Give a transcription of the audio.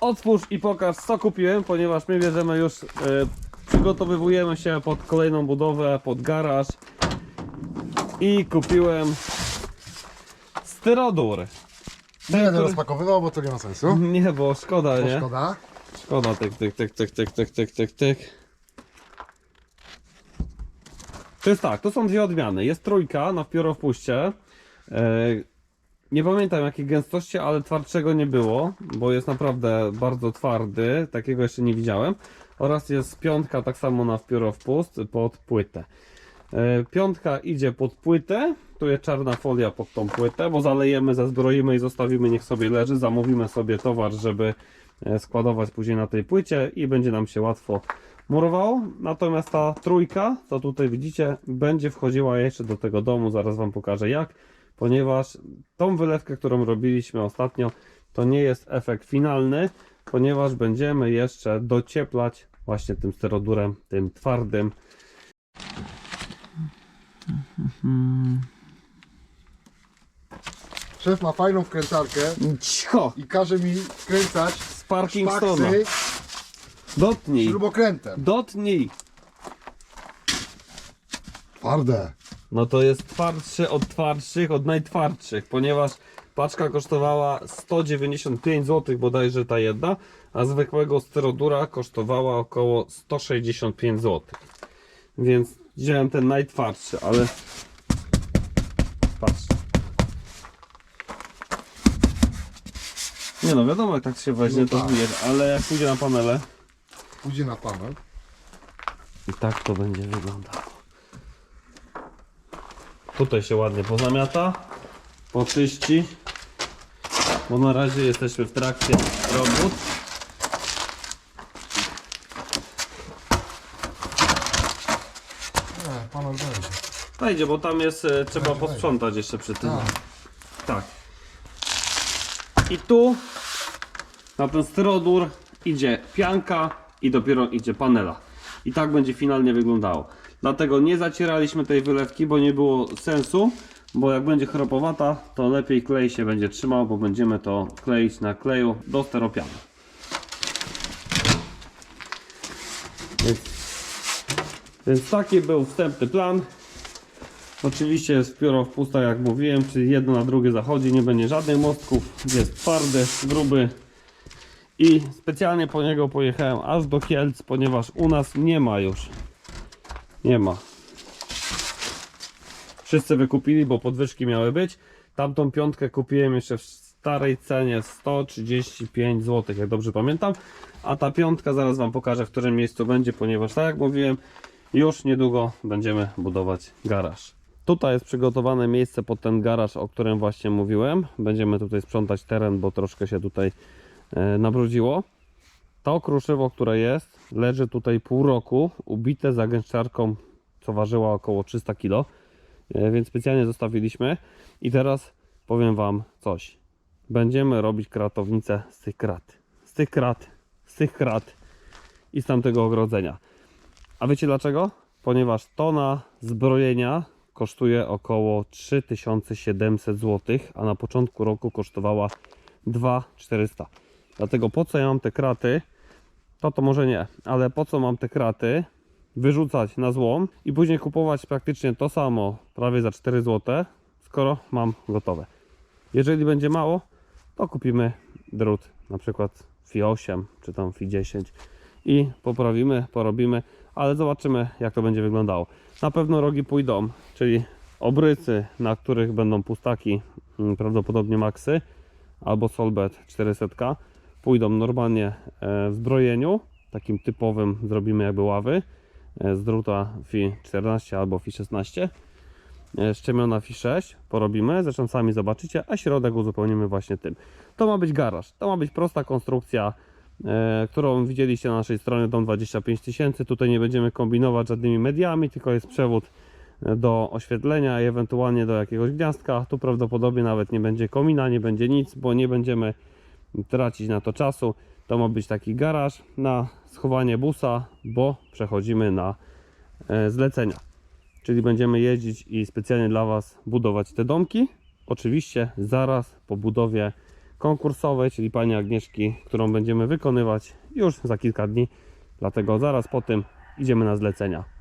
otwórz i pokaż co kupiłem, ponieważ my bierzemy już, e, przygotowywujemy się pod kolejną budowę, pod garaż i kupiłem styrodur. Nie będę który- rozpakowywał, bo to nie ma sensu. Nie, bo szkoda, Bo nie? szkoda. Szkoda, tyk, tyk, tyk, tyk, tyk, tyk, tyk, tyk, tyk. To jest tak, to są dwie odmiany. Jest trójka na wpiorowpuście. Nie pamiętam jakiej gęstości, ale twardszego nie było, bo jest naprawdę bardzo twardy. Takiego jeszcze nie widziałem. Oraz jest piątka tak samo na wpiorowpust pod płytę. E, Piątka idzie pod płytę, tu jest czarna folia pod tą płytę, bo zalejemy, zazbroimy i zostawimy, niech sobie leży. Zamówimy sobie towar, żeby e, składować później na tej płycie i będzie nam się łatwo murowało. Natomiast ta trójka, co tutaj widzicie, będzie wchodziła jeszcze do tego domu, zaraz Wam pokażę jak, ponieważ tą wylewkę, którą robiliśmy ostatnio, to nie jest efekt finalny, ponieważ będziemy jeszcze docieplać właśnie tym sterodurem, tym twardym, Szef ma fajną wkręcarkę Cicho! i każe mi wkręcać Z Parkingstona. szpaksy Dotknij! śrubokrętem. Dotknij! Twarde. No to jest twardszy od twardszych, od najtwardszych, ponieważ paczka kosztowała 195 zł bodajże ta jedna, a zwykłego styrodura kosztowała około 165 zł. Więc wziąłem ten najtwardszy, ale patrz. Nie no, wiadomo jak tak się weźmie, No to tak. wiesz, ale jak pójdzie na panele, Pójdzie na panel. i tak to będzie wyglądało. Tutaj się ładnie pozamiata, poczyści, bo na razie jesteśmy w trakcie robót. Nie. Wejdzie, bo tam jest, e, trzeba posprzątać jeszcze przy tym. Tak. Tak. I tu na ten styrodur idzie pianka i dopiero idzie panela. I tak będzie finalnie wyglądało. Dlatego nie zacieraliśmy tej wylewki, bo nie było sensu. Bo jak będzie chropowata, to lepiej klej się będzie trzymał, bo będziemy to kleić na kleju do steropianu. Więc, więc taki był wstępny plan. Oczywiście jest pióro w pusta, jak mówiłem, czyli jedno na drugie zachodzi, nie będzie żadnych mostków, jest twardy, gruby i specjalnie po niego pojechałem aż do Kielc, ponieważ u nas nie ma już, nie ma. Wszyscy wykupili, bo podwyżki miały być. Tamtą piątkę kupiłem jeszcze w starej cenie 135 zł, jak dobrze pamiętam. A ta piątka zaraz Wam pokażę, w którym miejscu będzie, ponieważ tak jak mówiłem, już niedługo będziemy budować garaż. Tutaj jest przygotowane miejsce pod ten garaż, o którym właśnie mówiłem. Będziemy tutaj sprzątać teren, bo troszkę się tutaj e, nabrudziło. To kruszywo, które jest, leży tutaj pół roku, ubite zagęszczarką, co ważyła około 300 kg, e, więc specjalnie zostawiliśmy. I teraz powiem Wam coś. Będziemy robić kratownicę z tych krat. Z tych krat, z tych krat i z tamtego ogrodzenia. A wiecie dlaczego? Ponieważ tona zbrojenia kosztuje około 3700 zł, a na początku roku kosztowała 2400. Dlatego po co ja mam te kraty? To to może nie, ale po co mam te kraty wyrzucać na złom i później kupować praktycznie to samo, prawie za 4 zł, skoro mam gotowe. Jeżeli będzie mało, to kupimy drut, na przykład FI 8 czy tam FI 10 i poprawimy, porobimy, ale zobaczymy jak to będzie wyglądało. Na pewno rogi pójdą, czyli obrycy, na których będą pustaki, mm, prawdopodobnie maksy albo solbet 400, pójdą normalnie e, w zbrojeniu, takim typowym zrobimy jakby ławy. E, z druta FI 14 albo FI 16 e, szczemiona FI 6 porobimy, zresztą sami zobaczycie, a środek uzupełnimy właśnie tym. To ma być garaż, to ma być prosta konstrukcja, którą widzieliście na naszej stronie. Dom 25 tysięcy. Tutaj nie będziemy kombinować żadnymi mediami, tylko jest przewód do oświetlenia i ewentualnie do jakiegoś gniazdka. Tu prawdopodobnie nawet nie będzie komina, nie będzie nic, bo nie będziemy tracić na to czasu. To ma być taki garaż na schowanie busa, bo przechodzimy na e, zlecenia. Czyli będziemy jeździć i specjalnie dla Was budować te domki. Oczywiście zaraz po budowie konkursowej, czyli pani Agnieszki, którą będziemy wykonywać już za kilka dni. Dlatego zaraz po tym idziemy na zlecenia.